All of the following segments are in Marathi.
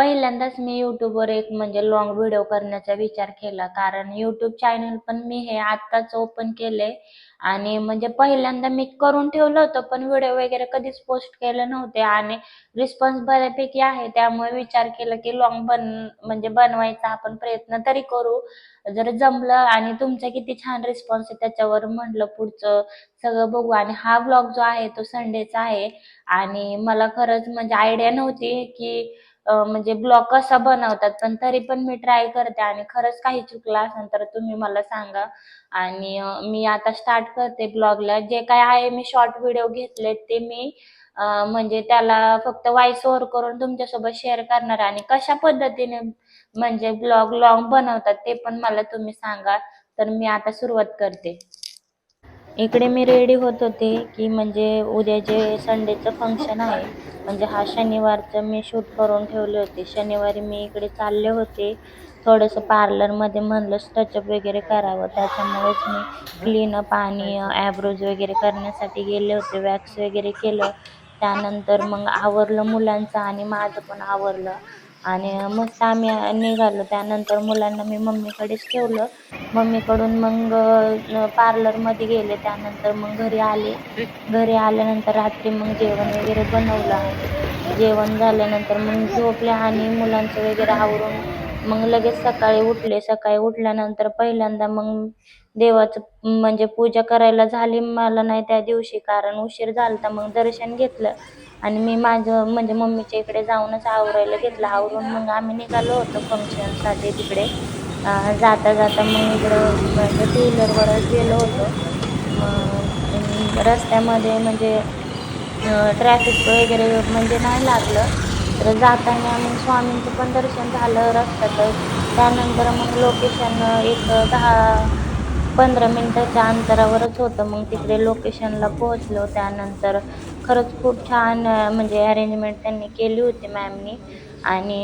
पहिल्यांदाच मी यूट्यूबवर एक म्हणजे लॉंग व्हिडिओ करण्याचा विचार केला. कारण यूट्यूब चॅनल पण मी हे आत्ताच ओपन केलंय. आणि म्हणजे पहिल्यांदा मी करून ठेवलं होतं पण व्हिडिओ वगैरे कधीच पोस्ट केले नव्हते. आणि रिस्पॉन्स बऱ्यापैकी आहे. त्यामुळे विचार केला की लॉंग बन म्हणजे बनवायचा आपण प्रयत्न तरी करू. जर जमलं आणि तुमचा किती छान रिस्पॉन्स आहे त्याच्यावर म्हटलं पुढचं सगळं बघू. आणि हा ब्लॉग जो आहे तो संडेचा आहे. आणि मला खरंच म्हणजे आयडिया नव्हती की म्हणजे ब्लॉग कसा बनवतात पण तरी पण मी ट्राय करते आणि खरंच काही चुकलं असेल तर तुम्ही मला सांगा. आणि मी आता स्टार्ट करते ब्लॉगला जे काय आहे मी शॉर्ट व्हिडिओ घेतले ते मी म्हणजे त्याला फक्त व्हॉइस ओव्हर करून तुमच्यासोबत शेअर करणार आहे आणि कशा पद्धतीने म्हणजे ब्लॉग लॉंग बनवतात ते पण मला तुम्ही सांगा. तर मी आता सुरुवात करते. इकडे मी रेडी होत होते की म्हणजे उद्या जे संडेचं फंक्शन आहे म्हणजे हा शनिवारचं मी शूट करून ठेवले होते. शनिवारी मी इकडे चालले होते. थोडंसं पार्लरमध्ये म्हणलं टचअप वगैरे करावं. त्याच्यामुळेच मी क्लीनअप आणि ॲब्रोज वगैरे करण्यासाठी गेले होते. वॅक्स वगैरे केलं. त्यानंतर मग आवरलं मुलांचं आणि माझं पण आवरलं. आणि मग आम्ही निघालो. त्यानंतर मुलांना मी मम्मीकडेच ठेवलं. मम्मीकडून मग पार्लरमध्ये गेले. त्यानंतर मग घरी आले. घरी आल्यानंतर रात्री मग जेवण वगैरे बनवलं. जेवण झाल्यानंतर मग झोपले आणि मुलांचं वगैरे आवरून मग लगेच सकाळी उठले. सकाळी उठल्यानंतर पहिल्यांदा मग देवाचं म्हणजे पूजा करायला झाली मला नाही त्या दिवशी. कारण उशीर झालता मग दर्शन घेतलं. आणि मी माझं म्हणजे मम्मीच्या इकडे जाऊनच आवरायला घेतलं. आवरून मग आम्ही निघालो होतो फंक्शनसाठी तिकडे. जाता जाता मग इकडं म्हणजे टू व्हीलरवरच गेलो होतो. रस्त्यामध्ये म्हणजे ट्रॅफिक वगैरे म्हणजे नाही लागलं. तर जाताना मग स्वामींचं पण दर्शन झालं रस्त्यातच. त्यानंतर मग लोकेशन एक दहा पंधरा मिनटाच्या अंतरावरच होतं. मग तिकडे लोकेशनला पोहोचलो. त्यानंतर खरंच खूप छान म्हणजे अरेंजमेंट त्यांनी केली होती मॅमनी आणि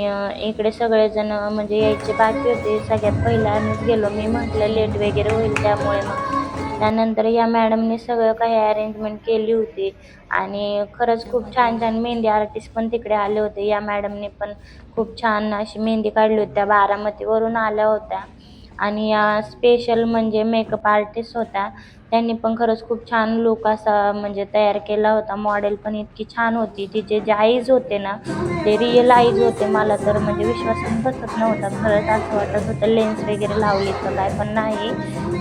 इकडे सगळेजण म्हणजे यायचे बाकी होते. सगळ्यात पहिला आम्हीच गेलो. मी म्हटलं लेट वगैरे होईल त्यामुळे मग त्यानंतर या मॅडमने सगळं काही अरेंजमेंट केली होती. आणि खरंच खूप छान छान मेहंदी आर्टिस्ट पण तिकडे आले होते. या मॅडमने पण खूप छान अशी मेहंदी काढली होत्या बारामतीवरून आल्या होत्या. आणि या स्पेशल म्हणजे मेकअप आर्टिस्ट होत्या. त्यांनी पण खरंच खूप छान लुक असा म्हणजे तयार केला होता. मॉडेल पण इतकी छान होती. तिचे जे आईज होते ना ते रिअल आईज होते. मला तर म्हणजे विश्वासच बसत नव्हता. खरंच असं वाटत होतं लेन्स वगैरे लावली तर काय पण नाही.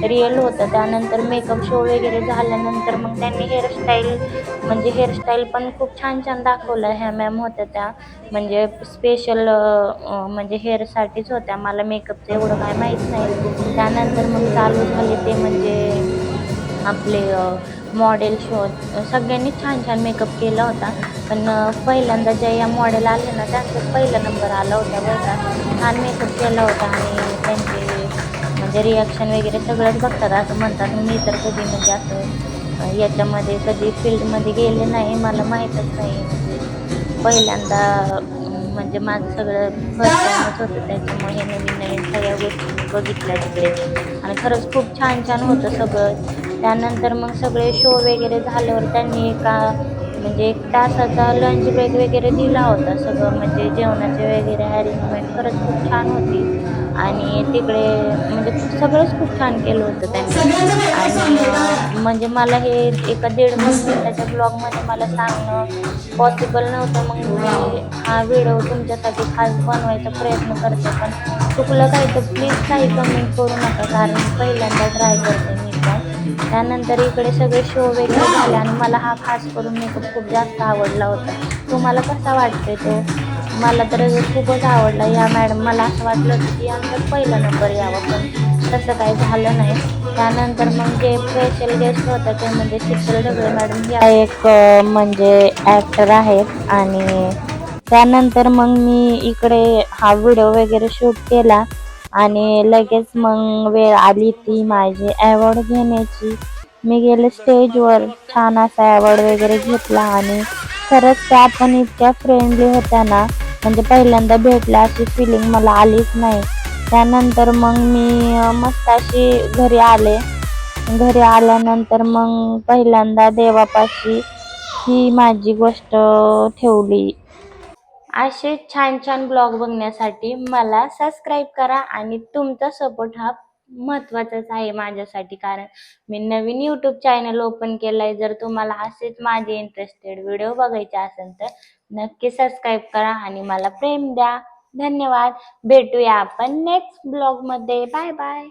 रिअल होतं. त्यानंतर मेकअप शो वगैरे झाल्यानंतर मग त्यांनी हेअरस्टाईल म्हणजे हेअरस्टाईल पण खूप छान छान दाखवलं. ह्या मॅम होत्या त्या. म्हणजे स्पेशल म्हणजे हेअरसाठीच होत्या. मला मेकअपचं एवढं काय माहीत नाही. त्यानंतर मग चालू झाले ते म्हणजे आपले मॉडेल शो सगळ्यांनी छान छान मेकअप केला होता. पण पहिल्यांदा ज्या या मॉडेल आले ना त्यांचाच पहिला नंबर आला होता बरं का. छान मेकअप केला होता आणि त्यांचे म्हणजे रिॲक्शन वगैरे सगळंच बघतात असं म्हणतात. मी तर कधी म्हणजे असं याच्यामध्ये कधी फील्डमध्ये गेले नाही मला माहीतच नाही. म्हणजे पहिल्यांदा म्हणजे माझं सगळं फर्स्ट टाईमच होतं त्याच्यामुळे हे नवीन नवीन सगळ्या गोष्टी बघितल्या तिकडे. आणि खरंच खूप छान छान होतं सगळं. त्यानंतर मग सगळे शो वगैरे झाल्यावर त्यांनी एका म्हणजे एक तासाचा लंच ब्रेक वगैरे दिला होता. सगळं म्हणजे जेवणाचे वगैरे अरेंजमेंट खरंच खूप छान होती. आणि तिकडे म्हणजे सगळंच खूप छान केलं होतं त्यांनी. आणि म्हणजे मला हे एका दीड मिनिटाच्या ब्लॉगमध्ये मला सांगणं पॉसिबल नव्हतं. मग मी हा व्हिडिओ तुमच्यासाठी खास बनवायचा प्रयत्न करते. पण चुकलं काही तर प्लीज काही कमेंट करू नका. कारण पहिल्यांदा ट्राय करते मी. त्यानंतर इकडे सगळे शो वगैरे झाले आणि मला हा खास करून मेकअप खूप जास्त आवडला होता. तुम्हाला कसा वाटतोय तो? मला तर खूपच आवडला. या मॅडम मला असं वाटलं होतं की यांचाच पहिला नंबर यावा पण तसं काही झालं नाही. त्यानंतर मग जे स्पेशल गेस्ट होता ते म्हणजे शीतल ढगळे मॅडम या एक म्हणजे ॲक्टर आहेत. आणि त्यानंतर मग मी इकडे हा व्हिडिओ वगैरे शूट केला. आणि लगेच मग वेळ आली ती माझी अवॉर्ड घेण्याची. मी गेले स्टेजवर छान असा अवॉर्ड वगैरे घेतला आणि खरंच त्या पण इतक्या फ्रेंडली होत्या ना म्हणजे पहिल्यांदा भेटल्या अशी फिलिंग मला आलीच नाही. त्यानंतर मग मी मस्त अशी घरी आले. घरी आल्यानंतर मग पहिल्यांदा देवापाशी ही माझी गोष्ट ठेवली. असे छान छान ब्लॉग बघण्यासाठी मला सबस्क्राईब करा आणि तुमचा सपोर्ट हा महत्वाचाच आहे माझ्यासाठी. कारण मी नवीन यूट्यूब चॅनल ओपन केलंय. जर तुम्हाला असेच माझे इंटरेस्टेड व्हिडिओ बघायचे असेल तर नक्की सबस्क्राईब करा आणि मला प्रेम द्या. धन्यवाद. भेटूया आपण नेक्स्ट ब्लॉगमध्ये. Bye bye